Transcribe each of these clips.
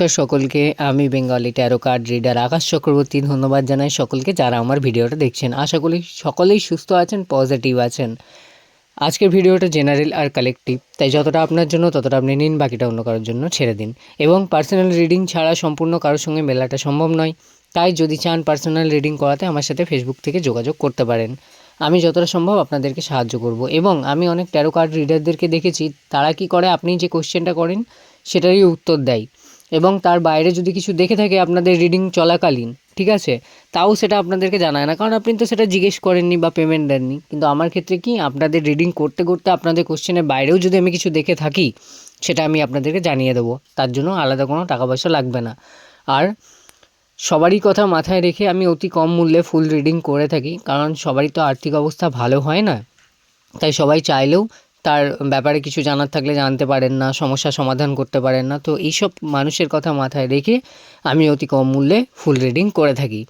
নমস্কার সকলকে, আমি Bengali tarot card reader Akash Chakraborty. ধন্যবাদ জানাই সকলকে যারা আমার ভিডিওটা দেখছেন। আশা করি সকলেই সুস্থ আছেন পজিটিভ আছেন। আজকের ভিডিওটা জেনারেল আর কালেকটিভ তাই যতটা আপনার জন্য ততটা আপনি নিন, বাকিটা অন্য কারোর জন্য ছেড়ে দিন। এবং পার্সোনাল রিডিং ছাড়া সম্পূর্ণ কারোর সঙ্গে মেলাটা সম্ভব নয়। তাই যদি চান পার্সোনাল রিডিং করাতে, আমার সাথে ফেসবুক থেকে যোগাযোগ করতে পারেন। আমি যতটা সম্ভব আপনাদেরকে সাহায্য করব। এবং আমি অনেক ট্যারো কার্ড রিডারদেরকে দেখেছি, তারা কি করে? আপনি যে কোশ্চেনটা করেন, সেটারই উত্তর দেয়। এবং তার বাইরে যদি কিছু দেখে থাকে আপনাদের রিডিং চলাকালীন, ঠিক আছে? তাও সেটা আপনাদেরকে জানায় না। কারণ আপনি তো সেটা জিজ্ঞেস করেননি বা পেমেন্ট দেননি। কিন্তু আমার ক্ষেত্রে কি, আপনাদের রিডিং করতে করতে আপনাদের কোশ্চেনের বাইরেও যদি আমি কিছু দেখে থাকি, সেটা আমি আপনাদেরকে জানিয়ে দেবো। তার জন্য আলাদা কোনো টাকা পয়সা লাগবে না। আর সবারই কথা মাথায় রেখে আমি অতি কম মূল্যে ফুল রিডিং করে থাকি। কারণ সবারই তো আর্থিক অবস্থা ভালো হয় না। তাই সবাই চাইলেও তার ব্যাপারে কিছু জানার থাকলে জানতে পারেন না সমস্যা সমাধান করতে পারেন না। তো এইসব মানুষের কথা মাথায় রেখে আমি অতি কম মূল্যে ফুল রিডিং করে থাকি।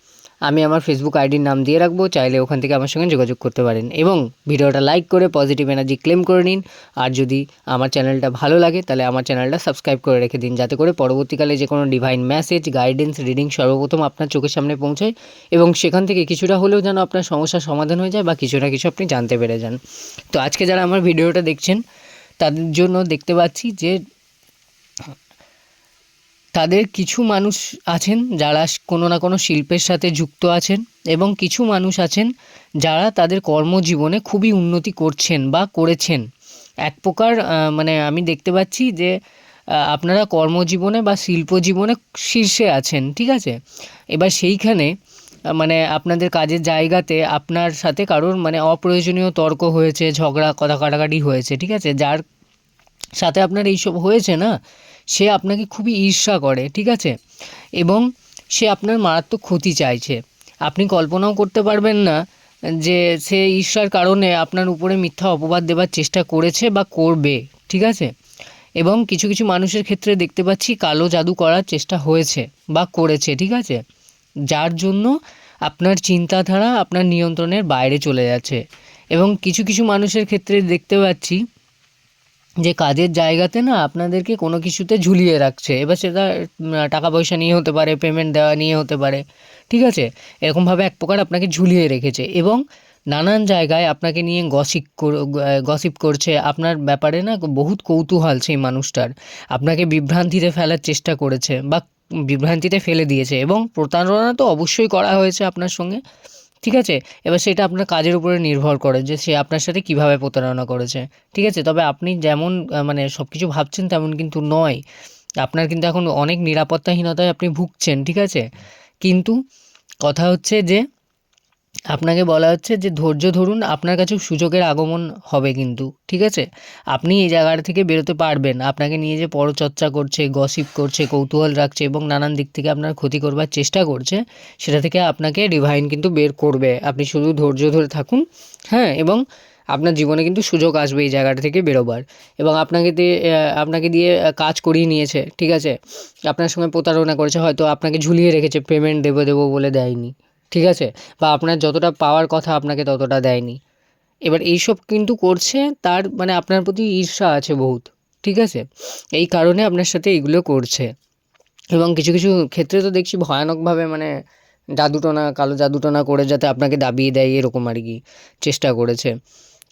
আমি আমার ফেসবুক আইডির নাম দিয়ে রাখব, চাইলে ওখান থেকে আমার সঙ্গে যোগাযোগ করতে পারেন। এবং ভিডিওটা লাইক করে পজিটিভ এনার্জি ক্লেম করে নিন। আর যদি আমার চ্যানেলটা ভালো লাগে, তাহলে আমার চ্যানেলটা সাবস্ক্রাইব করে রেখে দিন। যাতে করে পরবর্তীকালে যে কোনো ডিভাইন মেসেজ গাইডেন্স রিডিং সর্বপ্রথম আপনার চোখের সামনে পৌঁছায় এবং সেখান থেকে কিছুটা হলেও যেন আপনার সমস্যার সমাধান হয়ে যায় বা কিছু না কিছু আপনি জানতে পেরে যান। তো আজকে যারা আমার ভিডিওটা দেখছেন, তাদের জন্য দেখতে পাচ্ছি যে তাদের কিছু মানুষ আছেন যারা কোনো না কোনো শিল্পের সাথে যুক্ত আছেন এবং কিছু মানুষ আছেন যারা তাদের কর্মজীবনে খুবই উন্নতি করছেন বা করেছেন। এক প্রকার মানে আমি দেখতে পাচ্ছি যে আপনারা কর্মজীবনে বা শিল্প জীবনে শীর্ষে আছেন, ঠিক আছে? এবার সেইখানে মানে আপনাদের কাজের জায়গাতে আপনার সাথে কারোর মানে অপ্রয়োজনীয় তর্ক হয়েছে, ঝগড়া, কথা কাটাকাটি হয়েছে, ঠিক আছে? যার সাথে আপনার এইসব হয়েছে না সে আপনাকে খুবই ঈর্ষা করে, ঠিক আছে? এবং সে আপনার মারাত্মক ক্ষতি চাইছে। আপনি কল্পনাও করতে পারবেন না যে সে ঈর্ষার কারণে আপনার উপরে মিথ্যা অপবাদ দেওয়ার চেষ্টা করেছে বা করবে, ঠিক আছে? এবং কিছু কিছু মানুষের ক্ষেত্রে দেখতে পাচ্ছি কালো জাদু করার চেষ্টা হয়েছে বা করেছে, ঠিক আছে? যার জন্য আপনার চিন্তাধারা আপনার নিয়ন্ত্রণের বাইরে চলে যাচ্ছে। এবং কিছু কিছু মানুষের ক্ষেত্রে দেখতে পাচ্ছি যে কাজের জায়গাতে না আপনাদেরকে কোনো কিছুতে ঝুলিয়ে রাখছে। এবার সেটা টাকা পয়সা নিয়ে হতে পারে পেমেন্ট দেওয়া নিয়ে হতে পারে, ঠিক আছে? এরকমভাবে এক প্রকার আপনাকে ঝুলিয়ে রেখেছে এবং নানান জায়গায় আপনাকে নিয়ে গসিপ গসিপ করছে। আপনার ব্যাপারে না বহুত কৌতূহল সেই মানুষটার। আপনাকে বিভ্রান্তিতে ফেলার চেষ্টা করেছে বা বিভ্রান্তিতে ফেলে দিয়েছে এবং প্রতারণা তো অবশ্যই করা হয়েছে আপনার সঙ্গে। ঠিক আছে? এবার সেটা আপনার কাজের উপরে নির্ভর করে যে সে আপনার সাথে কীভাবে প্রতারণা করেছে। ঠিক আছে? তবে আপনি যেমন মানে সব কিছু ভাবছেন তেমন কিন্তু নয়। আপনার কিন্তু এখন অনেক নিরাপত্তাহীনতায় আপনি ভুগছেন, ঠিক আছে? কিন্তু কথা হচ্ছে যে আপনাকে বলা হচ্ছে যে ধৈর্য ধরুন, আপনার কাছেও সুযোগের আগমন হবে কিন্তু, ঠিক আছে? আপনি এই জায়গাটা থেকে বেরোতে পারবেন। আপনাকে নিয়ে যে পরচর্চা করছে গসিপ করছে, কৌতূহল রাখছে এবং নানান দিক থেকে আপনার ক্ষতি করবার চেষ্টা করছে, সেটা থেকে আপনাকে ডিভাইন কিন্তু বের করবে। আপনি শুধু ধৈর্য ধরে থাকুন হ্যাঁ? এবং আপনার জীবনে কিন্তু সুযোগ আসবে এই জায়গাটা থেকে বেরোবার। এবং আপনাকে দিয়ে আপনাকে দিয়ে কাজ করিয়ে নিয়েছে, ঠিক আছে? আপনার সঙ্গে প্রতারণা করেছে, হয়তো আপনাকে ঝুলিয়ে রেখেছে পেমেন্ট দেবো দেবো বলে দেয়নি। ঠিক আছে? বা আপনার যতটা পাওয়ার কথা আপনাকে ততটা দেয়নি। এবার এইসব কিন্তু করছে, তার মানে আপনার প্রতি ঈর্ষা আছে বহুত, ঠিক আছে? এই কারণে আপনার সাথে এইগুলো করছে। এবং কিছু কিছু ক্ষেত্রে তো দেখছি ভয়ানকভাবে মানে জাদুটোনা, কালো জাদুটোনা করে যাতে আপনাকে দাবিয়ে দেয়, এরকম আর কি চেষ্টা করেছে।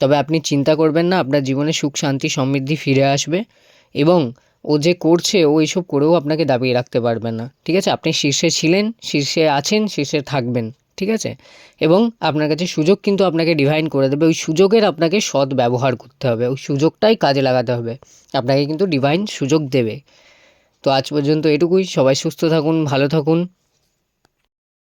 তবে আপনি চিন্তা করবেন না, আপনার জীবনে সুখ, শান্তি, সমৃদ্ধি ফিরে আসবে। এবং ও যে করছে, ও এইসব করেও আপনাকে দাবিয়ে রাখতে পারবে না। ঠিক আছে? আপনি শীর্ষে ছিলেন, শীর্ষে আছেন, শীর্ষে থাকবেন। ঠিক আছে? এবং আপনার কাছে সুযোগ কিন্তু আপনাকে ডিভাইন করে দেবে। ওই সুযোগের আপনাকে সৎ ব্যবহার করতে হবে। ওই সুযোগটাই কাজে লাগাতে হবে। আপনাকে কিন্তু ডিভাইন সুযোগ দেবে। তো আজ পর্যন্ত এটুকুই। সবাই সুস্থ থাকুন, ভালো থাকুন।